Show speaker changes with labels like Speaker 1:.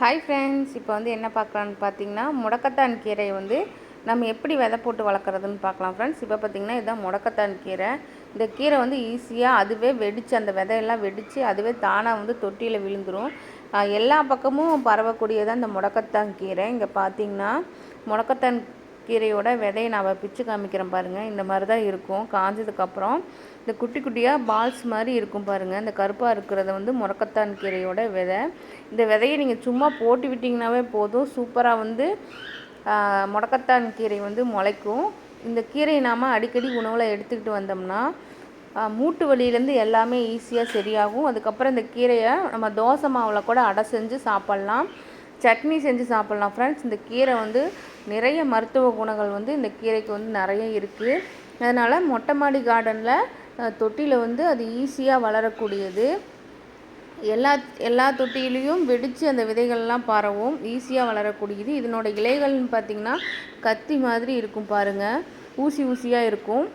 Speaker 1: Hi friends இப்போ வந்து என்ன பார்க்கலான்னு பார்த்தீங்கன்னா முடக்கத்தான் கீரையை வந்து நம்ம எப்படி விதை போட்டு வளர்க்குறதுன்னு பார்க்கலாம் ஃப்ரெண்ட்ஸ் இப்போ பார்த்தீங்கன்னா இதுதான் முடக்கத்தான் கீரை. இந்த கீரை வந்து ஈஸியாக அதுவே வெடித்து அந்த விதையெல்லாம் வெடித்து அதுவே தானாக வந்து தொட்டியில் விழுந்துடும் எல்லா பக்கமும் பரவக்கூடியதான் இந்த முடக்கத்தான் கீரை. இங்கே பார்த்தீங்கன்னா முடக்கத்தான் கீரையோட விதையை நான் பிச்சு காமிக்கிறேன் பாருங்கள் இந்த மாதிரி தான் இருக்கும் காஞ்சதுக்கப்புறம் இந்த குட்டி குட்டியாக பால்ஸ் மாதிரி இருக்கும் பாருங்கள் இந்த கருப்பாக இருக்கிறத வந்து முறக்கத்தான் கீரையோட விதை. இந்த விதையை நீங்கள் சும்மா போட்டு விட்டிங்கனாவே போதும். சூப்பராக வந்து முடக்கத்தான் கீரை வந்து முளைக்கும். இந்த கீரையை நாம் அடிக்கடி உணவில் எடுத்துக்கிட்டு வந்தோம்னா மூட்டு வலியிலேருந்து எல்லாமே ஈஸியாக சரியாகும். அதுக்கப்புறம் இந்த கீரையை நம்ம தோசை மாவில் கூட அடை செஞ்சு சாப்பிட்லாம். சட்னி செஞ்சு சாப்பிட்லாம் ஃப்ரெண்ட்ஸ் இந்த கீரை வந்து நிறைய மருத்துவ குணங்கள் வந்து இந்த கீரைக்கு வந்து நிறைய இருக்குது அதனால் மொட்டை மாடி கார்டனில் தொட்டியில் வந்து அது ஈஸியாக வளரக்கூடியது. எல்லா எல்லா தொட்டியிலையும் வெடித்து அந்த விதைகள்லாம் பரவும் ஈஸியாக வளரக்கூடியது. இதனோட இலைகள்னு பார்த்திங்கன்னா கத்தி மாதிரி இருக்கும் பாருங்கள் ஊசி ஊசியாக இருக்கும்.